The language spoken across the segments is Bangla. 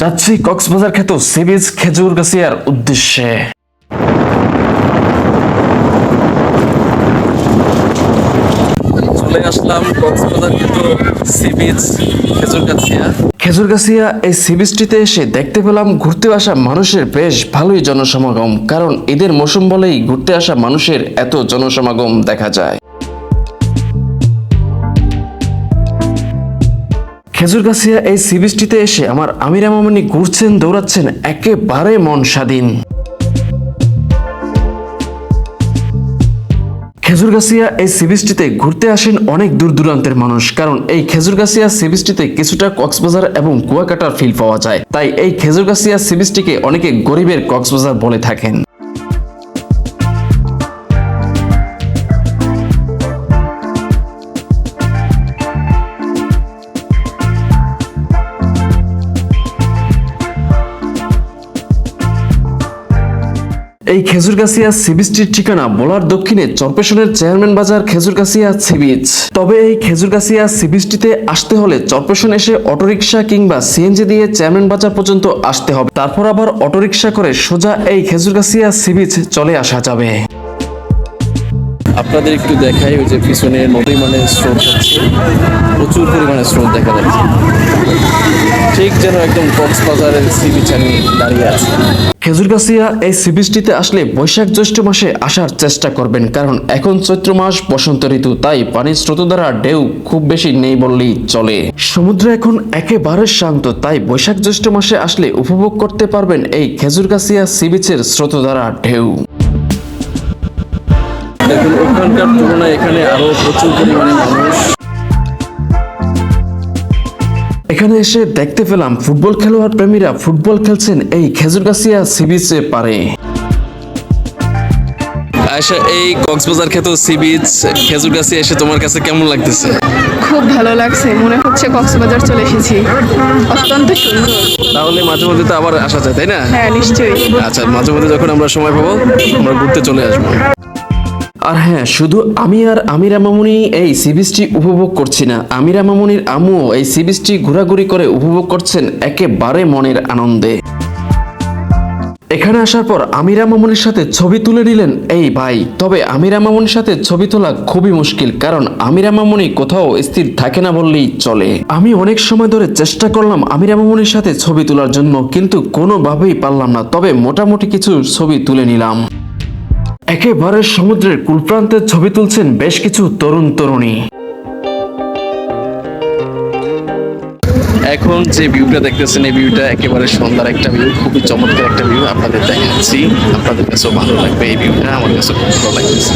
যাচ্ছি কক্সবাজার খ্যাত সিবিজ খেজুর গাছিয়ার উদ্দেশ্যে চলে আসলাম কক্সবাজার কিন্তু সি বিচ খেজুরগাছিয়া। খেজুরগাছিয়া এই সি বিচটিতে এসে দেখতে পেলাম ঘুরতে আসা মানুষের বেশ ভালোই জনসমাগম, কারণ ঈদের মৌসুম বলেই ঘুরতে আসা মানুষের এত জনসমাগম দেখা যায়। খেজুরগাছিয়া এই সি বিচটিতে এসে আমার আমিরা মামনি ঘুরছেন, দৌড়াচ্ছেন, একেবারে মন স্বাধীন। খেজুরগাছিয়া এই সিবিসটিতে ঘুরতে আসেন অনেক দূর দূরান্তের মানুষ, কারণ এই খেজুরগাছিয়া সিবিসটিতে কিছুটা কক্সবাজার এবং কুয়াকাটার ফিল পাওয়া যায়। তাই এই খেজুরগাছিয়া সিবিসটিকে অনেকে গরিবের কক্সবাজার বলে থাকেন। এই খেজুরগাছিয়া সিবিচটির ঠিকানা বলার দক্ষিণে চরপেশনের চেয়ারম্যান বাজার খেজুরগাছিয়া সিবিচ। তবে এই খেজুরগাছিয়া সিবিচটিতে আসতে হলে চরপেশন এসে অটোরিকশা কিংবা সিএনজি দিয়ে চেয়ারম্যান বাজার পর্যন্ত আসতে হবে। তারপর আবার অটোরিকশা করে সোজা এই খেজুরগাছিয়া সিবিচ চলে আসা যাবে। আপনাদের একটু দেখাই, ওই যে পিছনে নদী মানে স্রোত হচ্ছে। প্রচুর পরিমাণে স্রোত দেখা যাচ্ছে। ঠিক যেন একদম কক্সবাজারের সি বিচ আমি দাঁড়িয়ে আছি। খেজুরগাছিয়া এই সিবিচটিতে আসলে বৈশাখ জ্যৈষ্ঠ মাসে আসার চেষ্টা করবেন, কারণ এখন চৈত্র মাস, বসন্ত ঋতু, তাই পানির স্রোত দ্বারা ঢেউ খুব বেশি নেই বললেই চলে। সমুদ্র এখন একেবারে শান্ত, তাই বৈশাখ জ্যৈষ্ঠ মাসে আসলে উপভোগ করতে পারবেন এই খেজুরগাছিয়া সিবিচের স্রোত দ্বারা ঢেউ। ওখানকার তুলনায় এখানে আরও প্রচুর পরিমাণে মানুষ। এখানে এসে দেখতে পেলাম ফুটবল খেলোয়াড় প্রেমীরা ফুটবল খেলছেন এই খেজুরগাছিয়া সিবিচে পারে। আয়সা এই কক্সবাজার খ্যাত সি বিচ খেজুরগাছি এসে তোমার কাছে কেমন লাগতেছে? খুব ভালো লাগছে মনে হচ্ছে কক্সবাজার চলে এসেছি। অত্যন্ত সুন্দর। তাহলে মাঝে মধ্যে তো আবার আসা যায় তাই না? হ্যাঁ নিশ্চয়ই। আচ্ছা মাঝে মধ্যে যখন আমরা সময় পাবো আমরা ঘুরতে চলে আসব। আর হ্যাঁ শুধু আমি আর আমিরা মামুনি এই সিবিসটি উপভোগ করছি না। আমিরা মামুনির আম্মুও এই সিবিসটি ঘোরাঘুরি করে উপভোগ করছেন একেবারে মনের আনন্দে। এখানে আসার পর আমিরা মামুনির সাথে ছবি তুলে নিলেন এই ভাই। তবে আমিরা মামুনির সাথে ছবি তোলা খুবই মুশকিল, কারণ আমিরা মামুনি কোথাও স্থির থাকে না বললেই চলে। আমি অনেক সময় ধরে চেষ্টা করলাম আমিরা মামুনির সাথে ছবি তোলার জন্য, কিন্তু কোনোভাবেই পারলাম না। তবে মোটামুটি কিছু ছবি তুলে নিলাম। একেবারে সমুদ্রের কুলপ্রান্তের ছবি তুলছেন বেশ কিছু তরুণ তরুণী। এখন যে ভিউটা দেখতেছেন, এই ভিউটা একেবারে সুন্দর একটা ভিউ খুবই চমৎকার একটা ভিউ আপনাদের দেখাচ্ছি। আপনাদের কাছেও ভালো লাগবে এই ভিউটা আমার কাছে খুব ভালো লাগতেছে।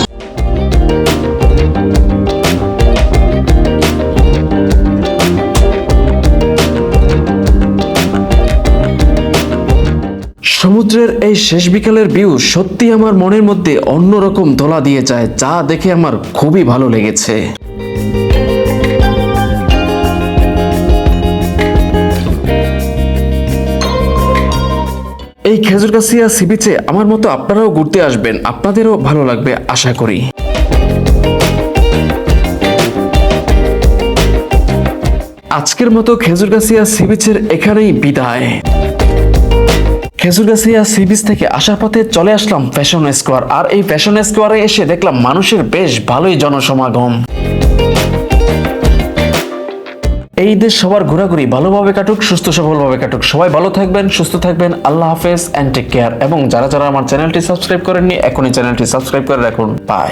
সমুদ্রের এই শেষ বিকালের ভিউ সত্যি আমার মনের মধ্যে অন্যরকম দোলা দিয়ে যায়, যা দেখে আমার খুবই ভালো লেগেছে। এই খেজুরগাছিয়া সিবিচে আমার মতো আপনারাও ঘুরতে আসবেন, আপনাদেরও ভালো লাগবে, আশা করি। আজকের মতো খেজুরগাছিয়া সিবিচের এখানেই বিদায়। খেজুরগাছিয়া সি বিচ থেকে আসার পথে চলে আসলাম ফ্যাশন স্কোয়ার আর এই ফ্যাশন স্কোয়ারে এসে দেখলাম মানুষের বেশ ভালোই জনসমাগম। এই দেশ সবার ঘোরাঘুরি ভালোভাবে কাটুক, সুস্থ সবলভাবে কাটুক। সবাই ভালো থাকবেন, সুস্থ থাকবেন। আল্লাহ হাফেজ অ্যান্ড টেক কেয়ার এবং যারা যারা আমার চ্যানেলটি সাবস্ক্রাইব করেননি, এখনই চ্যানেলটি সাবস্ক্রাইব করে রাখুন। বাই